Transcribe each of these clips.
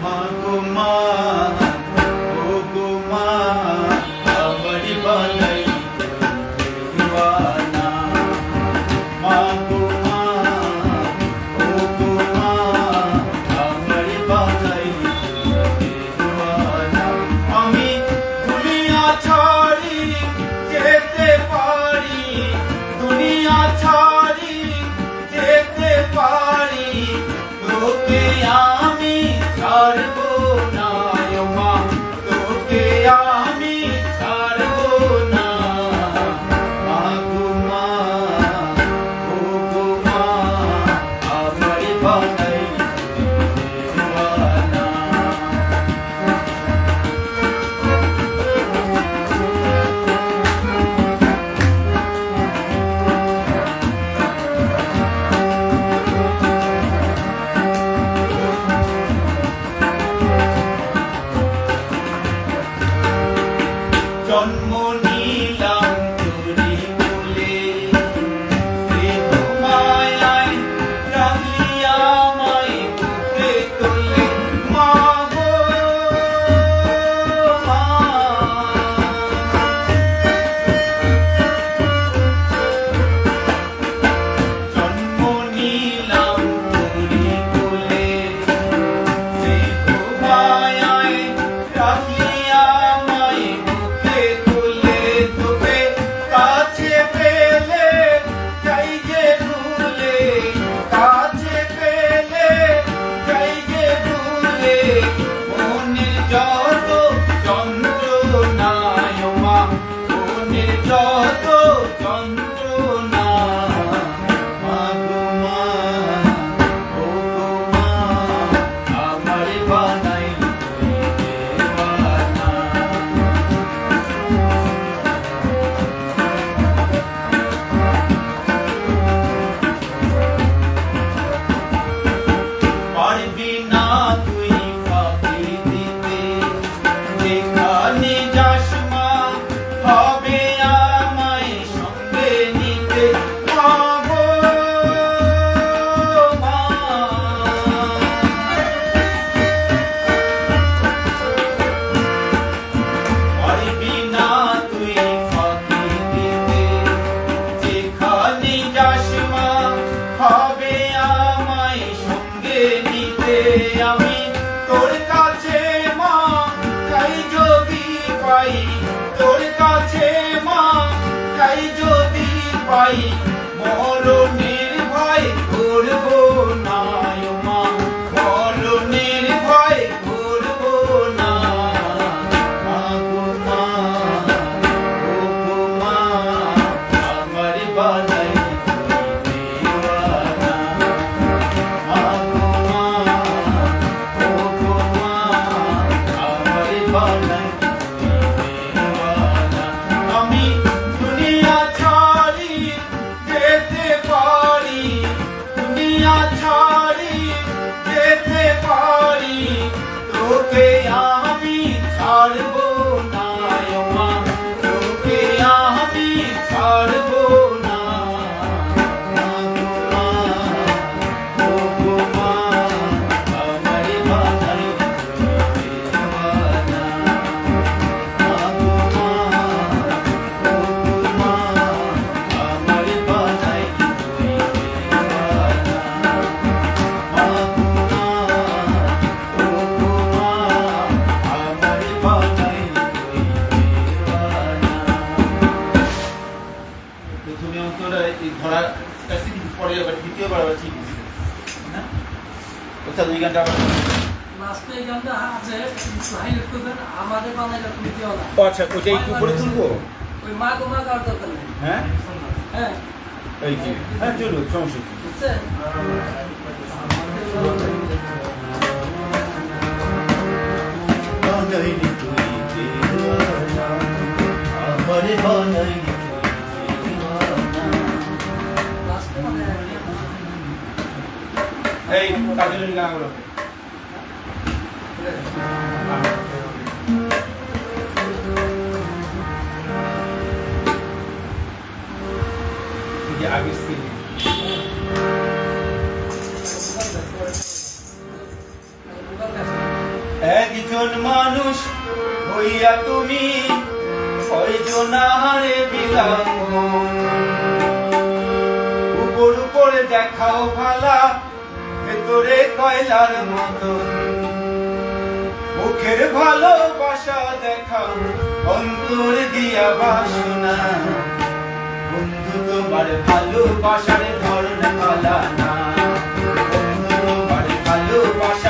my মনের যত চন্দ্র তোর কাছে মা তাই যদি পাই তোর কাছে মা তাই যদি পাই মরণে ওটা একটু করে তুলবো? ওই মা গো মা খাওয়ার দরকার নেই। হ্যাঁ? হ্যাঁ। এই কি হ্যাঁ চলো সমস্যা কি? এই কাজের লাগল একজন মানুষ হইয়া তুমি কয়জনারে বিলাও উপর উপরে দেখাও ভালা, ভেতরে কয়লার মতো। মুখের ভালোবাসা দেখাও, অন্তর দিয়া বাসনা। বন্ধু, তোমার ভালোবাসার ধরন ভালা না। বন্ধু, তোমার ভালোবাসার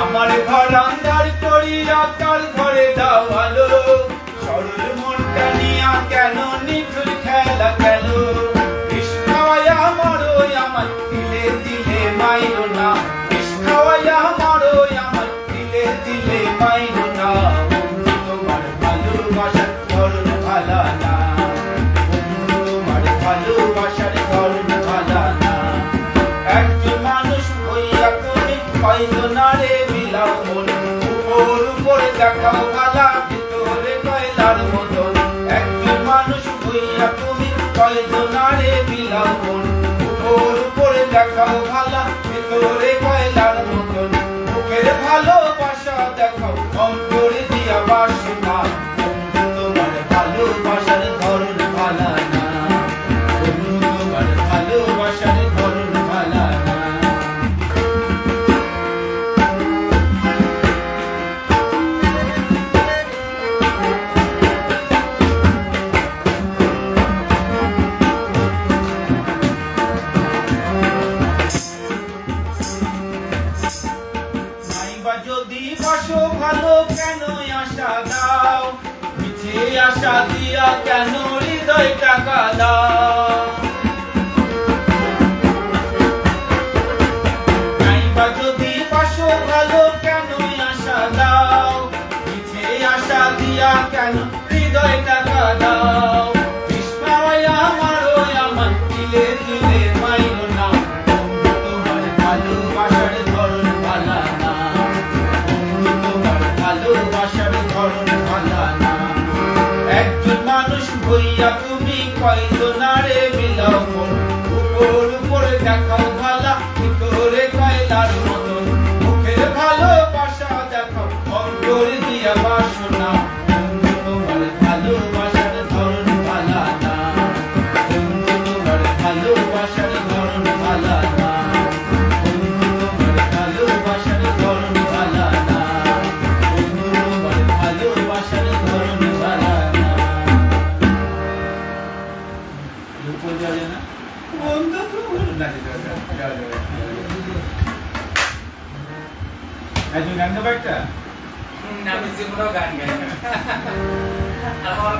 আমার ঘর দেখাও ভালা ভিতরে কয়লার মতন। একজন মানুষ হইয়া তুমি কয়জনারে মিলাও মন। উপর উপরে দেখাও ভালা ভিতরে কয়লার মতন। মুখের ভালোবাসা দেখাও, অন্তরে দিয়া বাসনা। তুমি না রে মন উপর উপরে দেখাও আমি গান গাই আমার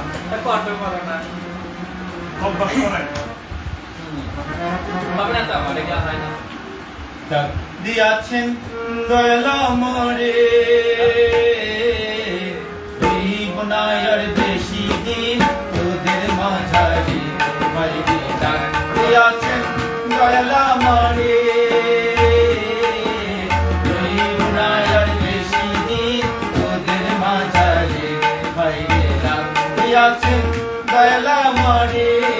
কণ্ঠ পড়ে না। অভ্যাস করেন হবে না তো আমার এগুলো হয় না। দিয়াছেন দয়ালা মরে বেশি দিন তোদের মাঝারি দিয়াছেন দয়ালা মরে দয়ালা